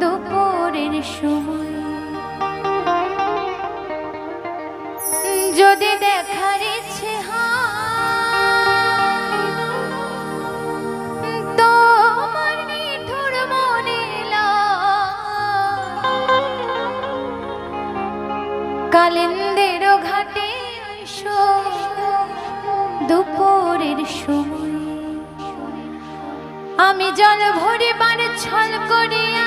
দুপুরের সময়। যদি দেখার ইচ্ছে তোমার নিঠুর মনে কালিন্দের ঘাটে দুপুরের সময়। আমি জল ভরিবার ছল করিয়া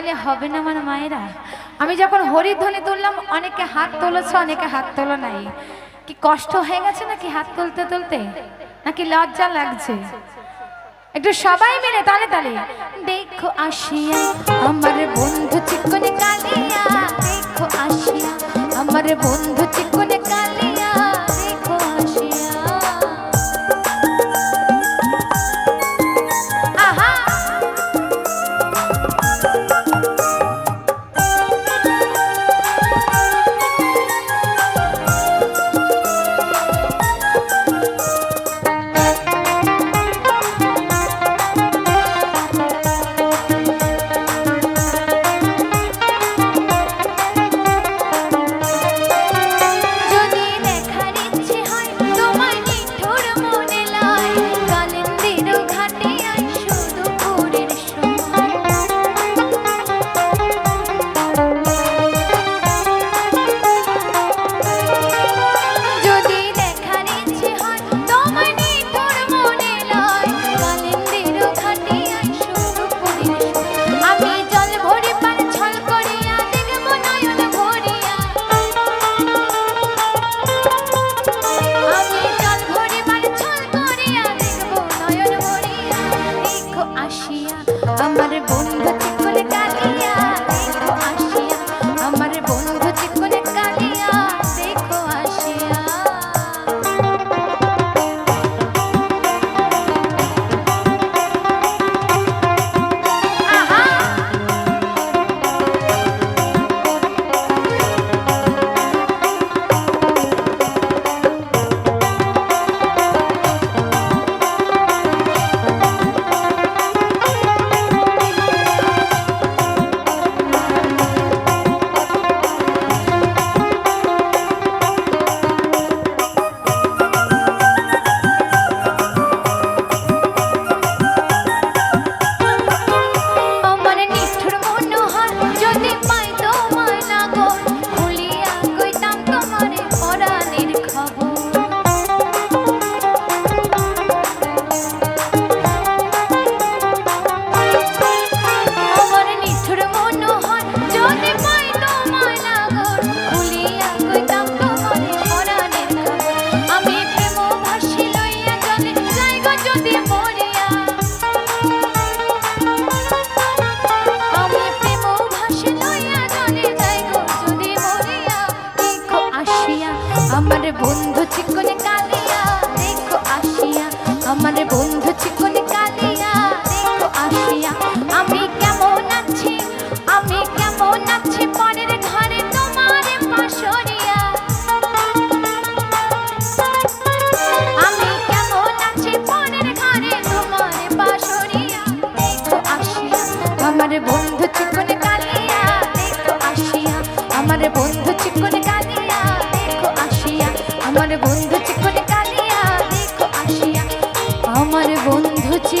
তালে হবে না আমার মায়েরা? আমি যখন হরিধ্বনি তুললাম, অনেকে হাত তুলেছে, অনেকে হাত তোলো নাই। কি কষ্ট হয়ে গেছে নাকি হাত তুলতে তুলতে? নাকি লজ্জা লাগছে? একটু সবাই মিলে তালে তালে। দেখো আসিয়া আমার বন্ধু চিকনে কালিয়া, দেখো আসিয়া আমার বন্ধু চিকনে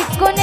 আমার